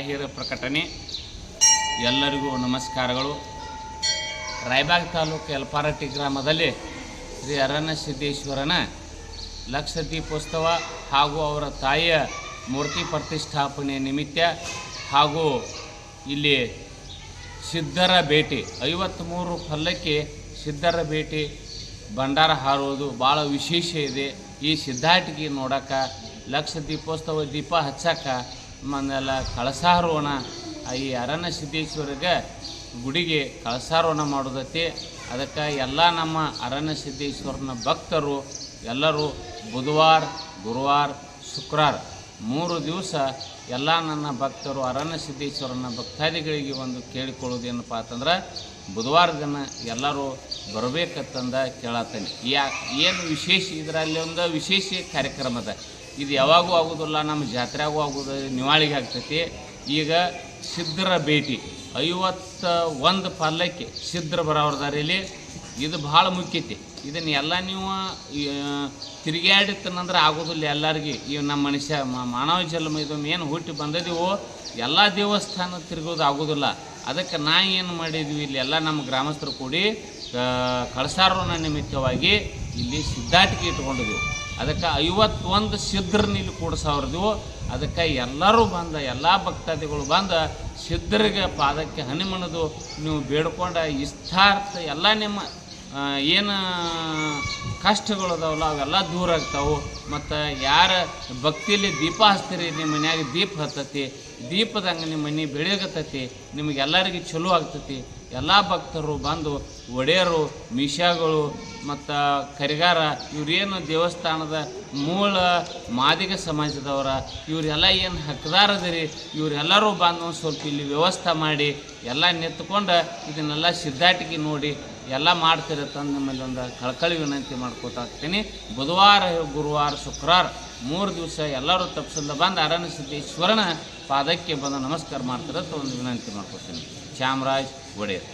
ಜಾಹೀರು ಪ್ರಕಟಣೆ. ಎಲ್ಲರಿಗೂ ನಮಸ್ಕಾರಗಳು. ರಾಯಬಾಗ್ ತಾಲೂಕು ಎಲ್ಪಾರಟ್ಟಿ ಗ್ರಾಮದಲ್ಲಿ ಶ್ರೀ ಅರಣ್ಯ ಸಿದ್ದೇಶ್ವರನ ಲಕ್ಷ ದೀಪೋತ್ಸವ ಹಾಗೂ ಅವರ ತಾಯಿಯ ಮೂರ್ತಿ ಪ್ರತಿಷ್ಠಾಪನೆ ನಿಮಿತ್ತ ಹಾಗೂ ಇಲ್ಲಿ ಸಿದ್ಧರ ಭೇಟಿ ಐವತ್ತ್ಮೂರು ಪಲ್ಲಕ್ಕಿ ಸಿದ್ಧರ ಭೇಟಿ ಭಂಡಾರ ಹಾರುವುದು ಭಾಳ ವಿಶೇಷ ಇದೆ. ಈ ಸಿದ್ಧಾಟಿಗೆ ನೋಡೋಕೆ ಲಕ್ಷ ದೀಪೋತ್ಸವ ದೀಪ ಹಚ್ಚಕ್ಕ ಮನೆಲ್ಲ ಕಳಸಾರೋಣ. ಈ ಅರಣ್ಯ ಸಿದ್ದೇಶ್ವರಿಗೆ ಗುಡಿಗೆ ಕಳಸಾರೋಣ ಮಾಡೋದೈತಿ ಅದಕ್ಕೆ ಎಲ್ಲ ನಮ್ಮ ಅರಣ್ಯ ಸಿದ್ದೇಶ್ವರನ ಭಕ್ತರು ಎಲ್ಲರೂ ಬುಧವಾರ, ಗುರುವಾರ, ಶುಕ್ರವಾರ ಮೂರು ದಿವಸ ಎಲ್ಲ ನನ್ನ ಭಕ್ತರು ಅರಣ್ಯ ಸಿದ್ದೇಶ್ವರನ ಭಕ್ತಾದಿಗಳಿಗೆ ಒಂದು ಕೇಳಿಕೊಳ್ಳೋದೇನಪ್ಪ ಅಂತಂದ್ರೆ ಬುಧವಾರ ದಿನ ಎಲ್ಲರೂ ಬರಬೇಕಂತಂದ ಕೇಳತ್ತೇನೆ ಯಾ, ಏನು ವಿಶೇಷ ಇದರಲ್ಲಿ ಒಂದು ವಿಶೇಷ ಕಾರ್ಯಕ್ರಮ ಅದ. ಇದು ಯಾವಾಗೂ ಆಗೋದಿಲ್ಲ ನಮ್ಮ ಜಾತ್ರೆಗೂ ಆಗೋದು ನಿವಾಳಿಗೆ ಆಗ್ತೈತಿ. ಈಗ ಸಿದ್ಧರ ಭೇಟಿ ಐವತ್ತ ಒಂದು ಪಲ್ಲಕ್ಕಿ ಸಿದ್ಧರು ಬರೋರ್ದಾರಿಲಿ ಇದು ಭಾಳ ಮುಖ್ಯತೆ. ಇದನ್ನು ಎಲ್ಲ ನೀವು ತಿರುಗಾಡಿತ್ತಂದ್ರೆ ಆಗೋದಿಲ್ಲ ಎಲ್ಲರಿಗೆ. ಈ ನಮ್ಮ ಮನುಷ್ಯ ಮಾನವ ಜನ್ಮ ಇದು ಏನು ಹುಟ್ಟಿ ಬಂದದೀವೋ, ಎಲ್ಲ ದೇವಸ್ಥಾನ ತಿರುಗೋದು ಆಗೋದಿಲ್ಲ ಅದಕ್ಕೆ ನಾ ಏನು ಮಾಡಿದ್ವಿ, ಇಲ್ಲಿ ಎಲ್ಲ ನಮ್ಮ ಗ್ರಾಮಸ್ಥರು ಕೂಡಿ ಕಳಸಾರೋಣ ನಿಮಿತ್ತವಾಗಿ ಇಲ್ಲಿ ಸಿದ್ಧಾಟಿಕೆ ಇಟ್ಕೊಂಡಿದ್ದೀವಿ ಅದಕ್ಕೆ ಐವತ್ತೊಂದು ಸಿದ್ಧರನ್ನ ಇಲ್ಲಿ ಕೂಡಿಸವ್ರದಿವು ಅದಕ್ಕೆ ಎಲ್ಲರೂ ಬಂದ, ಎಲ್ಲ ಭಕ್ತಾದಿಗಳು ಬಂದ ಸಿದ್ಧರಿಗೆ ಪಾದಕ್ಕೆ ಹನಿಮಣದು. ನೀವು ಬೇಡ್ಕೊಂಡ ಇಷ್ಟಾರ್ಥ ಎಲ್ಲ ನಿಮ್ಮ ಏನು ಕಷ್ಟಗಳು ಅದಾವಲ್ಲ, ಅವೆಲ್ಲ ದೂರ ಆಗ್ತಾವೆ. ಮತ್ತು ಯಾರ ಭಕ್ತಿಯಲ್ಲಿ ದೀಪ ಹಚ್ತೀರಿ, ನಿಮ್ಮ ಮನ್ಯಾಗ ದೀಪ ಹತ್ತತಿ. ದೀಪದಂಗೆ ನಿಮ್ಮ ಮನೆ ಬೆಳಗತ್ತತಿ ನಿಮಗೆಲ್ಲರಿಗೂ ಚಲೋ ಆಗ್ತತಿ. ಎಲ್ಲ ಭಕ್ತರು ಬಂದು ಒಡೆಯರು ಮಿಷಾಗಳು ಮತ್ತು ಕರಿಗಾರ ಇವರೇನು ದೇವಸ್ಥಾನದ ಮೂಲ ಮಾದಿಗ ಸಮಾಜದವರ, ಇವರೆಲ್ಲ ಏನು ಹಕ್ಕದಾರದಿರಿ ಇವರೆಲ್ಲರೂ ಬಂದು ಒಂದು ಸ್ವಲ್ಪ ಇಲ್ಲಿ ವ್ಯವಸ್ಥೆ ಮಾಡಿ, ಎಲ್ಲ ನಿಂತ್ಕೊಂಡು ಇದನ್ನೆಲ್ಲ ಸಿದ್ಧಾಟಿಗೆ ನೋಡಿ ಎಲ್ಲ ಮಾಡ್ತಿರತ್ತಂದು ನಿಮ್ಮಲ್ಲಿ ಒಂದು ಕಳ್ಕಳಿ ವಿನಂತಿ ಮಾಡ್ಕೋತಾ ಹೋಗ್ತೀನಿ ಬುಧವಾರ, ಗುರುವಾರ, ಶುಕ್ರವಾರ. ಮೂರು ದಿವಸ ಎಲ್ಲರೂ ತಪ್ಪಿಸಿಂದ ಬಂದು ಅರಣ್ಯ ಸಿದ್ದೇಶ್ವರನ ಪಾದಕ್ಕೆ ಬಂದು ನಮಸ್ಕಾರ ಮಾಡ್ತಿರತ್ತ ಒಂದು ವಿನಂತಿ ಮಾಡ್ಕೊತೀನಿ ಚಾಮರಾಜ್ ಒಡೆಯರ್.